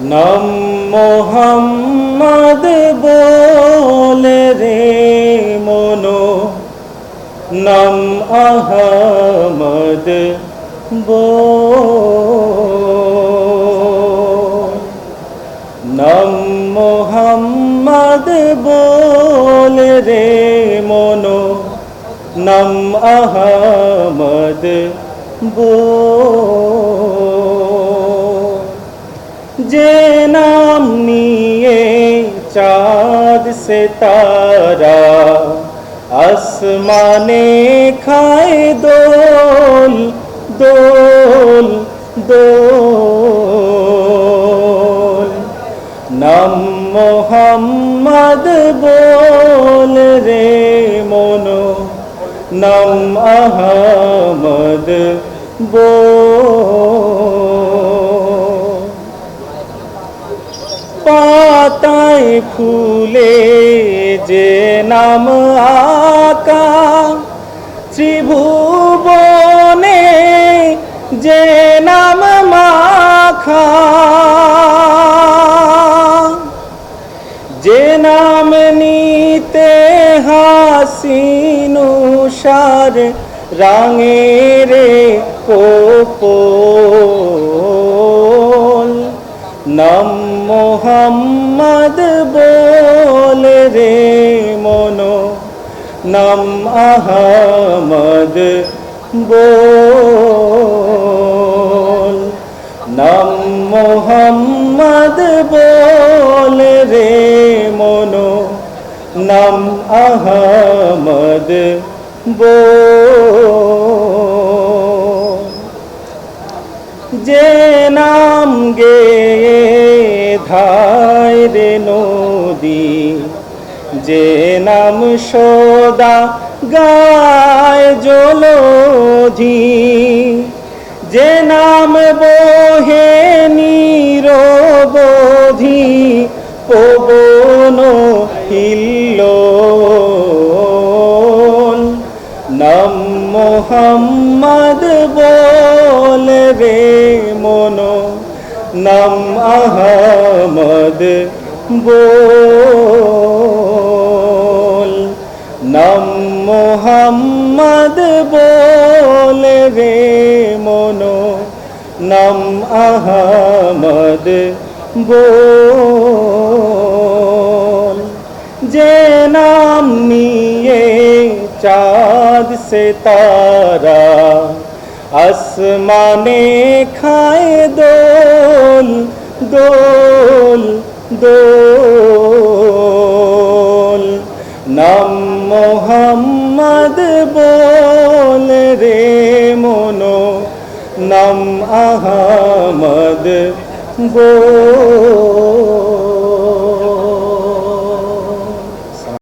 নাম মোহাম্মদ বলে রে মনো। নাম আহমদ নাম মোহাম্মদ বল রে মনো। নাম আহমদ বল নিয়ে চাঁদ সে তারা আসমানে খায় দোল দোল দোল। নাম মোহাম্মদ বল রে মনো, নাম আহমদ বল। পাতায় ফুলে যে নাম আকা, ত্রিভুবনে যে নাম মাখা। যে নাম নিতে হাসিনুষার রাঙের কোপল, নাম মোহাম্মদ বল রে মনো, নাম আহমদ বল। নাম মোহাম্মদ বল রে মনো, নাম আহমদ বল। যে নাম গে ধায় রে নদী, যে নাম সদা গায় জলধি, যে নাম বহে নিরবধি, পবন হিল্লোল। নাম মোহাম্মদ বল মনো নাম আহমদ বল। নাম মোহাম্মদ বল রে মনো। নাম আহমদ বল। যে নাম নিয়ে চাঁদ সে তারা আসমানে খায় দোল দোল দোল। নাম মোহাম্মদ বল রে মনো নাম আহমদ বল।